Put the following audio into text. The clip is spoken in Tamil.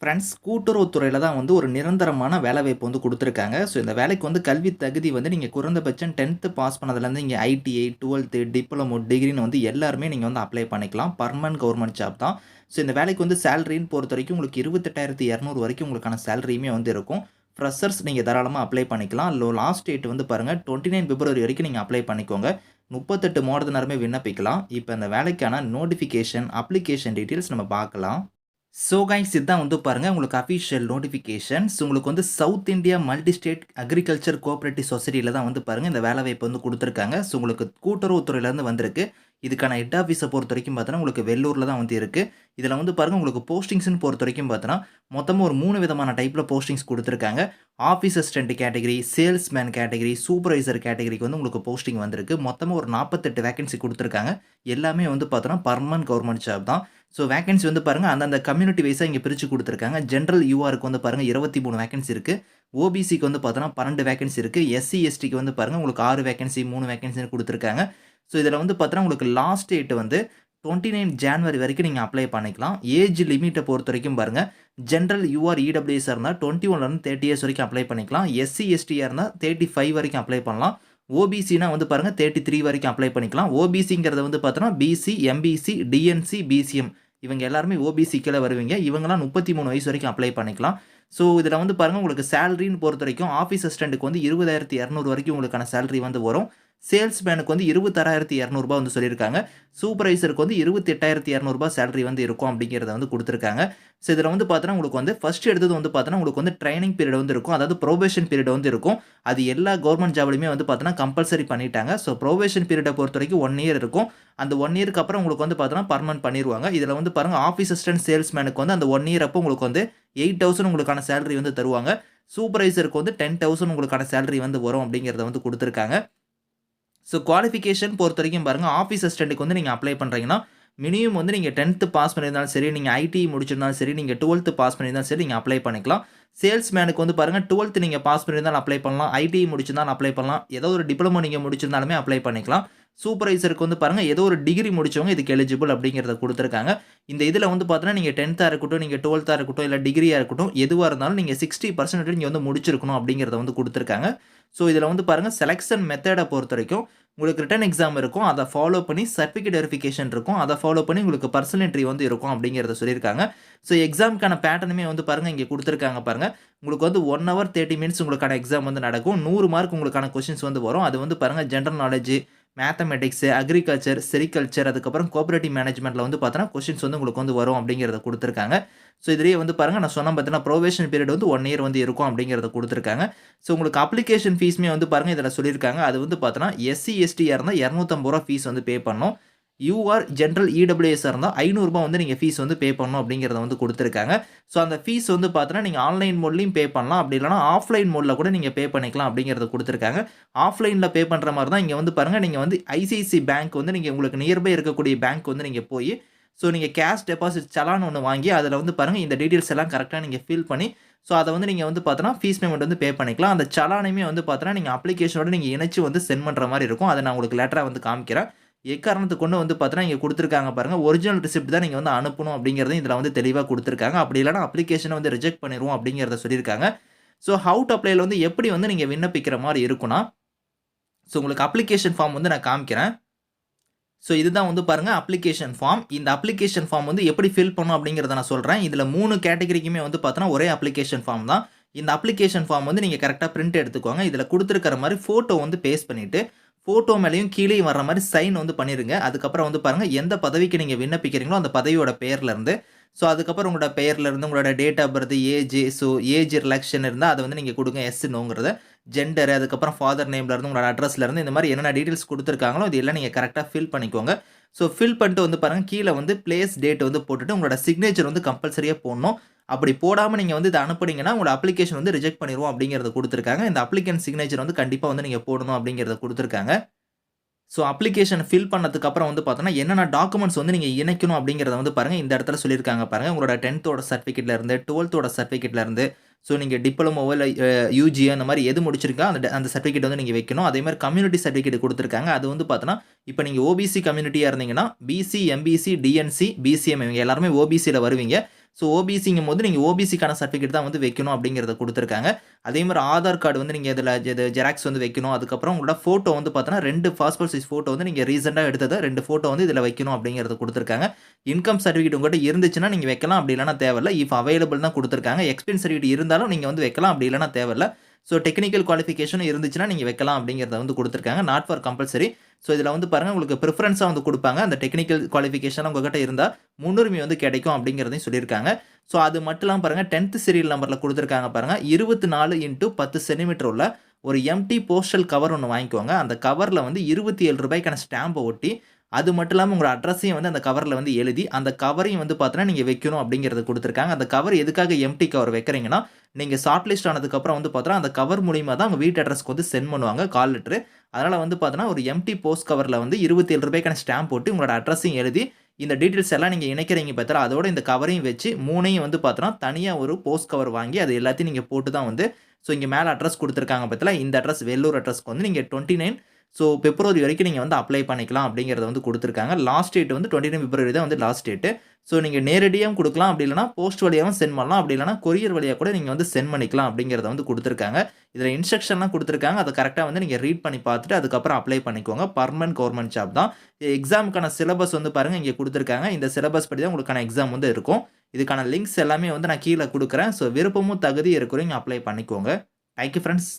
ஃப்ரெண்ட்ஸ் கூட்டுறவுத்துறையில் தான் வந்து ஒரு நிரந்தரமான வேலைவாய்ப்பு வந்து கொடுத்துருக்காங்க ஸோ இந்த வேலைக்கு வந்து கல்வி தகுதி வந்து நீங்கள் குறைந்தபட்சம் 10த் பாஸ் பண்ணதுலேருந்து இங்கே ஐடிஐ, 12த், டிப்ளமோ, டிகிரின்னு வந்து எல்லாருமே நீங்கள் வந்து அப்ளை பண்ணிக்கலாம். பர்மனன்ட் கவர்மெண்ட் ஜாப் தான். ஸோ இந்த வேலைக்கு வந்து சேலரின்னு பொறுத்தவரைக்கும் உங்களுக்கு 28,200 வரைக்கும் உங்களுக்கான சேலரியுமே வந்து இருக்கும். ஃப்ரெஷர்ஸ் நீங்கள் தாராளமாக அப்ளை பண்ணிக்கலாம். லோ லாஸ்ட் டேட் வந்து பாருங்கள் டுவெண்ட்டி நைன் பிப்ரவரி வரைக்கும் நீங்கள் அப்ளை பண்ணிக்கோங்க. 38 மாவட்டத்தினருமே விண்ணப்பிக்கலாம். இப்போ இந்த வேலைக்கான நோட்டிஃபிகேஷன், அப்ளிகேஷன் டீட்டெயில்ஸ் நம்ம பார்க்கலாம். ஸோ கைஸ் இதுதான் வந்து பாருங்க உங்களுக்கு அஃபிஷியல் நோட்டிஃபிகேஷன்ஸ் உங்களுக்கு வந்து south India multi state agriculture cooperative சொசைட்டியில் தான் வந்து பாருங்கள் இந்த வேலைவாய்ப்பு வந்து கொடுத்துருக்காங்க ஸோ உங்களுக்கு கூட்டுறவுத்துறையிலேருந்து வந்திருக்கு. இதுக்கான ஹெட் ஆஃபீஸை பொறுத்த வரைக்கும் பார்த்தோன்னா உங்களுக்கு வெள்ளூரில் தான் வந்து இருக்குது இதில் வந்து பாருங்க உங்களுக்கு போஸ்டிங்ஸுன்னு பொறுத்த வரைக்கும் பார்த்தோன்னா மொத்தமாக ஒரு மூணு விதமான டைப்பில் போஸ்டிங்ஸ் கொடுத்துருக்காங்க office assistant category, salesman category, supervisor கேட்டகரிக்கு வந்து உங்களுக்கு போஸ்டிங் வந்திருக்கு. மொத்தமாக ஒரு நாற்பத்தெட்டு வேகன்சி கொடுத்துருக்காங்க எல்லாமே வந்து பார்த்தோன்னா பர்மனன்ட் கவர்மெண்ட் ஜாப் தான். ஸோ வேகன்சி வந்து பாருங்கள் அந்தந்த கம்யூனிட்டி வைஸாக இங்கே பிரித்து கொடுத்துருக்காங்க ஜென்ரல் யூஆர்க்கு வந்து பாருங்கள் இருபத்தி மூணு வேக்கன்சி இருக்குது ஓபிசிக்கு வந்து பார்த்தோன்னா பன்னெண்டு வேகன்சி இருக்குது எஸ்சி, எஸ்டிக்கு வந்து பாருங்கள் உங்களுக்கு ஆறு வேக்கன்சி, 3 வேக்கன்சின்னு குடுத்துருக்காங்க. ஸோ இதில் வந்து பார்த்தோன்னா உங்களுக்கு லாஸ்ட் டேட் வந்து 29 ஜான்வரி வரைக்கும் நீங்கள் அப்ளை பண்ணிக்கலாம். ஏஜ் லிமிட்டை பொறுத்த வரைக்கும் பாருங்கள் ஜென்ரல் யூஆர், இடபிள்யூஎஸ்ஆர் இருந்தால் டுவெண்ட்டி ஒன்லேருந்து தேர்ட்டி இயர்ஸ் வரைக்கும் அப்ளை பண்ணிக்கலாம். எஸ்சி, எஸ்டியாருன்னா தேர்ட்டி ஃபைவ் வரைக்கும் அப்ளை பண்ணலாம். ஓபிசினா வந்து பாருங்கள் தேர்ட்டி த்ரீ வரைக்கும் அப்ளை பண்ணிக்கலாம். ஓபிசிங்கிறத வந்து பார்த்தோன்னா பிசி, எம்பிசி, டிஎன்சி, பிசிஎம் இவங்க எல்லாருமே ஓபிசி கீழே வருவீங்க. இவங்கெல்லாம் முப்பத்தி மூணு வயசு வரைக்கும் அப்ளை பண்ணிக்கலாம். ஸோ இதில் வந்து பாருங்கள் உங்களுக்கு சேலரின்னு பொறுத்த வரைக்கும் ஆஃபீஸ் அசிஸ்டண்ட்டுக்கு வந்து 20,200 வரைக்கும் உங்களுக்கான சேலரி வந்து வரும். சேல்ஸ்மேனுக்கு வந்து 26,200 வந்து சொல்லியிருக்காங்க. சூப்பர்வைசருக்கு வந்து 28,200 சேலரி வந்து இருக்கும் அப்படிங்கிறத வந்து கொடுத்துருக்காங்க ஸோ இதில் வந்து பார்த்தோன்னா உங்களுக்கு வந்து ஃபஸ்ட் எடுத்தது வந்து பார்த்தோன்னா உங்களுக்கு வந்து ட்ரைனிங் பீரியட் வந்து இருக்கும். அதாவது ப்ரொபேஷன் பீரியட் வந்து இருக்கும். அது எல்லா கவர்மெண்ட் ஜாப்லையுமே வந்து பார்த்தோன்னா கம்பல்சரி பண்ணிட்டாங்க. ஸோ ப்ரொபேஷன் பீரியடை பொறுத்த வரைக்கும் ஒன் இயர் இருக்கும். அந்த ஒன் இயருக்கு அப்புறம் உங்களுக்கு வந்து பார்த்தோன்னா பெர்மனன்ட் பண்ணிடுவாங்க இதில் வந்து பாருங்கள் ஆஃபீஸ் அசிஸ்டன்ட் சேல்ஸ்மேனுக்கு வந்து அந்த ஒன் இயர் அப்போ உங்களுக்கு வந்து 8,000 உங்களுக்கான சேலரி வந்து தருவாங்க. சூப்பர்வைசருக்கு வந்து 10,000 உங்களுக்கான சேலரி வந்து வரும் அப்படிங்கிறத வந்து கொடுத்துருக்காங்க ஸோ குவாலிஃபிகேஷன் பொறுத்த வரைக்கும் பாருங்கள் ஆஃபீஸ் அசிஸ்டண்ட்டுக்கு வந்து நீங்கள் அப்ளை பண்ணுறீங்கன்னா மினிமம் வந்து நீங்கள் டென்த்து பாஸ் பண்ணியிருந்தாலும் சரி, நீங்கள் ஐடி முடிச்சிருந்தாலும் சரி, நீங்கள் டுவெல்த்து பாஸ் பண்ணியிருந்தாலும் சரி நீங்கள் அப்ளை பண்ணிக்கலாம். சேல்ஸ்மேனுக்கு வந்து பாருங்கள் டுவெல்த்து நீங்கள் பாஸ் பண்ணியிருந்தாலும் அப்ளை பண்ணலாம். ஐடிஐ முடிச்சிருந்தாலும் அப்ளை பண்ணலாம். ஏதோ ஒரு டிப்ளமோ நீங்கள் முடிச்சிருந்தாலுமே அப்ளை பண்ணிக்கலாம். சூப்பர்வைசருக்கு வந்து பாருங்கள் ஏதோ ஒரு டிகிரி முடித்தவங்க இதுக்கு எலிஜிபிள் அப்படிங்கிறத கொடுத்துருக்காங்க இந்த இதில் வந்து பார்த்தோன்னா நீங்கள் டென்த்தாக இருக்கட்டும், நீங்கள் டுவெல்த்தாக இருக்கட்டும், இல்லை டிகிரியாக இருக்கட்டும், எதுவாக இருந்தாலும் நீங்கள் சிக்ஸ்டி பர்சன்டேஜ் நீங்கள் வந்து முடிச்சிருக்கணும் அப்படிங்கிறத வந்து கொடுத்துருக்காங்க ஸோ இதில் வந்து பாருங்கள் செலெக்ஷன் மெத்தடை பொறுத்த வரைக்கும் உங்களுக்கு ரிட்டன் எக்ஸாம் இருக்கும். அதை ஃபாலோ பண்ணி சர்டிஃபிகேட் வெரிஃபிகேஷன் இருக்கும். அதை ஃபாலோ பண்ணி உங்களுக்கு பர்சனல் என்ட்ரி வந்து இருக்கும் அப்படிங்கிறத சொல்லியிருக்காங்க. ஸோ எக்ஸாமுக்கான பேட்டர்னுமே வந்து பாருங்கள் இங்கே கொடுத்துருக்காங்க பாருங்கள் உங்களுக்கு வந்து ஒன் ஹவர் 30 மினிட்ஸ் உங்களுக்கான எக்ஸாம் வந்து நடக்கும். நூறு மார்க் உங்களுக்கான கொஸ்டின்ஸ் வந்து வரும். அது வந்து பாருங்க general knowledge mathematics agriculture, sericulture அதுக்கப்புறம் கோஆப்பரேட்டிவ் மேனேஜ்மெண்ட்டில் வந்து பார்த்தோன்னா கொஸ்டின்ஸ் வந்து உங்களுக்கு வந்து வரும் அப்படிங்கிறத கொடுத்துருக்காங்க ஸோ இதுலேயே வந்து பாருங்கள் நான் சொன்னேன் பார்த்தீங்கன்னா ப்ரொவேஷன் பீரியட் வந்து ஒன் இயர் வந்து இருக்கும் அப்படிங்கிறத கொடுத்துருக்காங்க ஸோ உங்களுக்கு அப்ளிகேஷன் ஃபீஸுமே வந்து பாருங்கள் இதில் சொல்லியிருக்காங்க. அது வந்து பார்த்தோன்னா எஸ்சி, எஸ்டியாக இருந்தால் இரநூத்தம்பது ரூபா ஃபீஸ் வந்து பே பண்ணணும். யூஆர், ஜென்ரல் இடபிள்யூஎஸ்ஸா இருந்தா ரூ. 500 வந்து நீங்கள் ஃபீஸ் வந்து பே பண்ணணும் அப்படிங்கிறத வந்து கொடுத்துருக்காங்க ஸோ அந்த ஃபீஸ் வந்து பார்த்தீங்கன்னா நீங்கள் ஆன்லைன் மோட்லையும் பே பண்ணலாம். அப்படி இல்லைனா ஆஃப்லைன் மோடில் கூட நீங்கள் பே பண்ணிக்கலாம் அப்படிங்கிறத கொடுத்துருக்காங்க ஆஃப்லைனில் பே பண்ணுற மாதிரி தான் இங்கே வந்து பாருங்கள் நீங்கள் வந்து ஐசிஐசி பேங்க் வந்து நீங்கள் உங்களுக்கு நியர்பை இருக்கக்கூடிய பேங்க் வந்து நீங்கள் போய் ஸோ நீங்கள் கேஷ் டெபாசிட் சலான் ஒன்று வாங்கி அதில் வந்து பாருங்கள் இந்த டீட்டெயில்ஸ் எல்லாம் கரெக்டாக நீங்கள் ஃபில் பண்ணி, ஸோ அதை வந்து நீங்கள் வந்து பார்த்தோன்னா ஃபீஸ் பேமெண்ட் வந்து பே பண்ணிக்கலாம். அந்த சலானையுமே வந்து பார்த்தோன்னா நீங்கள் அப்ளிகேஷனோட நீங்கள் இணைச்சி வந்து சென்ட் பண்ணுற மாதிரி இருக்கும். அதை நான் உங்களுக்கு லேட்டராக வந்து காமிக்கிறேன். எக்காரணத்துக்கு கொண்டு வந்து பார்த்தோன்னா இங்கே கொடுத்துருக்காங்க பாருங்கள் ஒரிஜினல் ரிசிப்ட் தான் நீங்கள் வந்து அனுப்பணும் அப்படிங்கிறதையும் இதில் வந்து தெளிவாக கொடுத்துருக்காங்க அப்படி இல்லைனா அப்ளிகேஷனை வந்து ரிஜெக்ட் பண்ணிடுவோம் அப்படிங்கிறத சொல்லியிருக்காங்க. ஸோ ஹவுட் அப்ளைல வந்து எப்படி வந்து நீங்கள் விண்ணப்பிக்கிற மாதிரி இருக்குன்னா ஸோ உங்களுக்கு அப்ளிகேஷன் ஃபார்ம் வந்து நான் காமிக்கிறேன். ஸோ இதுதான் வந்து பாருங்க அப்ளிகேஷன் ஃபார்ம். இந்த அப்ளிகேஷன் ஃபார்ம் வந்து எப்படி ஃபில் பண்ணணும் அப்படிங்கிறத நான் சொல்கிறேன் இதில் மூணு கேட்டகரிக்குமே வந்து பார்த்தோன்னா ஒரே அப்ளிகேஷன் ஃபார்ம் தான். இந்த அப்ளிகேஷன் ஃபார்ம் வந்து நீங்கள் கரெக்டாக பிரிண்ட் எடுத்துக்கோங்க. இதில் கொடுத்துருக்கிற மாதிரி ஃபோட்டோ வந்து பேஸ்ட் பண்ணிவிட்டு ஃபோட்டோ மேலேயும் கீழேயும் வர்ற மாதிரி சைன் வந்து பண்ணிடுங்க அதுக்கப்புறம் வந்து பாருங்கள் எந்த பதவிக்கு நீங்கள் விண்ணப்பிக்கிறீங்களோ அந்த பதவியோட பேர்லேருந்து ஸோ அதுக்கப்புறம் உங்களோட பேர்லேருந்து உங்களோட date of birth, age, so age relaxation இருந்தால் அதை வந்து நீங்கள் கொடுங்க எஸ், நோங்கிறத. ஜெண்டர் அதுக்கப்புறம் ஃபாதர் நேம்லேருந்து உங்களோட அட்ரஸ்லேருந்து இந்த மாதிரி என்னென்ன டீட்டெயில்ஸ் கொடுத்துருக்காங்களோ இது எல்லாம் நீங்கள் கரெக்டாக ஃபில் பண்ணிக்கோங்க. ஸோ ஃபில் பண்ணிட்டு வந்து பாருங்கள் கீழே வந்து பிளேஸ் டேட் வந்து போட்டுட்டு உங்களோட சிக்னேச்சர் வந்து கம்பல்சரியாக போடணும். அப்படி போடாமல் நீங்கள் வந்து இதை அனுப்புனீங்கன்னா உங்களோட அப்ளிகேஷன் வந்து ரிஜெக்ட் பண்ணிடுவோம் அப்படிங்கிறத கொடுத்துருக்காங்க. இந்த அப்ளிகன்ட் சிக்னேச்சர் வந்து கண்டிப்பாக வந்து நீங்கள் போடணும் அப்படிங்கிறத கொடுத்துருக்காங்க. ஸோ அப்ளிகேஷன் ஃபில் பண்ணதுக்கப்புறம் வந்து பார்த்தோன்னா என்னென்ன டாக்குமெண்ட்ஸ் வந்து நீங்கள் இணைக்கணும் அப்படிங்கிறத வந்து பாருங்கள் இந்த இடத்துல சொல்லியிருக்காங்க பாருங்கள் உங்களோட டென்த்தோட சர்டிஃபிகேட்லேருந்து டுவெல்த்தோட சர்டிஃபிகேட்லேருந்து ஸோ நீங்கள் டிப்ளமோவோ இல்லை யூஜியோ அந்த மாதிரி எது முடிச்சிருக்கோ அந்த அந்த சர்டிஃபிகேட் வந்து நீங்கள் வைக்கணும். அதே மாதிரி கம்யூனிட்டி சர்டிஃபிகேட் கொடுத்துருக்காங்க. அது வந்து பார்த்தோன்னா, இப்போ நீங்கள் ஓபிசி கம்யூனிட்டியாக இருந்தீங்கன்னா, பிசி, எம்பிசி, டிஎன்சி, பிசிஎம் இவங்க எல்லாருமே ஓபிசியில் வருவீங்க. ஸோ ஓபிசிங்கும் போது நீங்கள் ஓபிசிக்கான சர்டிஃபிகேட் தான் வந்து வைக்கணும் அப்படிங்கிறத கொடுத்துருக்காங்க. அதே மாதிரி ஆதார் கார்டு வந்து நீங்கள் இதில் இது ஜெராக்ஸ் வந்து வைக்கணும். அதுக்கப்புறம் உங்களோட ஃபோட்டோ வந்து பார்த்தோன்னா ரெண்டு பாஸ்போர்ட் சைஸ் ஃபோட்டோ வந்து நீங்கள் ரீசெண்டாக எடுத்ததை ரெண்டு ஃபோட்டோ வந்து இதில் வைக்கணும் அப்படிங்கிறத கொடுத்துருக்காங்க. இன்கம் சர்டிஃபிகேட் உங்கள்கிட்ட இருந்துச்சுன்னா நீங்கள் வைக்கலாம். அப்படி இல்லைனா தேவையில்லை. இஃப் அவைலபிள் தான் கொடுத்துருக்காங்க. எக்ஸ்பீரியன்ஸ் சர்டிஃபிகேட் இருந்தாலும் நீங்கள் வந்து வைக்கலாம். அப்படி இல்லைனா தேவையில்லை. ஸோ டெக்னிக்கல் குவாலிஃபிகேஷன் இருந்துச்சுன்னா நீங்கள் வைக்கலாம் அப்படிங்கிறத வந்து கொடுத்துருக்காங்க. நாட் ஃபார் கம்பல்சரி ஸோ இதில் வந்து பாருங்கள் உங்களுக்கு ப்ரிஃபரன்ஸாக வந்து கொடுப்பாங்க. அந்த டெக்னிக்கல் குவாலிஃபிகேஷன் உங்ககிட்ட இருந்தால் முன்னுரிமை வந்து கிடைக்கும் அப்படிங்கிறதையும் சொல்லியிருக்காங்க. ஸோ அது மட்டும் இல்லாமல் பாருங்கள் டென்த்து சீரியல் நம்பரில் கொடுத்துருக்காங்க பாருங்கள் இருபத்தி நாலு இன்ட்டு பத்து சென்டிமீட்டர் உள்ள ஒரு எம்டி போஸ்டல் கவர் ஒன்று வாங்கிக்கோங்க. அந்த கவரில் வந்து இருபத்தி ஏழு ரூபாய்க்கான ஸ்டாம்பை ஒட்டி அது மட்டும் இல்லாமல் உங்களோட அட்ரஸையும் வந்து அந்த கவரில் வந்து எழுதி அந்த கவரையும் வந்து பார்த்தீங்கன்னா நீங்கள் வைக்கணும் அப்படிங்கிறது கொடுத்துருக்காங்க. அந்த கவர் எதுக்காக எம்டி கவர் வைக்கிறீங்கன்னா நீங்கள் ஷார்ட் லிஸ்ட் ஆனதுக்கப்புறம் வந்து பார்த்தோன்னா அந்த கவர் மூலியமாக தான் உங்கள் வீட்டு அட்ரஸ்க்கு வந்து சென்ட் பண்ணுவாங்க கால் லெட்ரு அதனால் வந்து பார்த்தோன்னா ஒரு எம்டி போஸ்ட் கவரில் வந்து இருபத்தி ஏழு ரூபாய்க்கான ஸ்டாம்ப் போட்டு உங்களோட அட்ரஸையும் எழுதி இந்த டீட்டெயில்ஸ் எல்லாம் நீங்கள் இணைக்கிறீங்க பார்த்தா அதோட இந்த கவரையும் வச்சு மூணையும் வந்து பார்த்தோன்னா தனியாக ஒரு போஸ்ட் கவர் வாங்கி அது எல்லாத்தையும் நீங்கள் போட்டு தான் வந்து ஸோ இங்கே மேலே அட்ரஸ் கொடுத்துருக்காங்க பார்த்தீங்களா இந்த அட்ரஸ் வெள்ளூர் அட்ரஸ்க்கு வந்து நீங்கள் டுவெண்ட்டி நைன் ஸோ பிப்ரவரி வரைக்கும் நீங்கள் வந்து அப்ளை பண்ணிக்கலாம் அப்படிங்கிறத வந்து கொடுத்துருக்காங்க. லாஸ்ட் டேட் வந்து டுவெண்ட்டி நைன் பிப்ரவரி தான் வந்து லாஸ்ட் டேட்டு ஸோ நீங்கள் நேரடியாகவும் கொடுக்கலாம். அப்படி இல்லைனா போஸ்ட் வழியாகவும் சென்ட் பண்ணலாம். அப்படி இல்லைனா கொரியர் வழியாக கூட நீங்கள் வந்து சென்ட் பண்ணிக்கலாம் அப்படிங்கிறத வந்து கொடுத்துருக்காங்க. இதில் இன்ஸ்ட்ரக்ஷன்லாம் கொடுத்துருக்காங்க. அதை கரெக்டாக வந்து நீங்கள் ரீட் பண்ணி பார்த்துட்டு அதுக்கப்புறம் அப்ளை பண்ணிக்கோங்க. பர்மனன்ட் கவர்மெண்ட் ஜாப் தான். எக்ஸாமுக்கான சிலபஸ் வந்து பாருங்கள் இங்கே கொடுத்துருக்காங்க. இந்த சிலபஸ் படி தான் உங்களுக்கான எக்ஸாம் வந்து இருக்கும். இதுக்கான லிங்க்ஸ் எல்லாமே வந்து நான் கீழே கொடுக்குறேன். ஸோ விருப்பமும் தகுதி இருக்கிறவங்க அப்ளை பண்ணிக்கோங்க. Thank you friends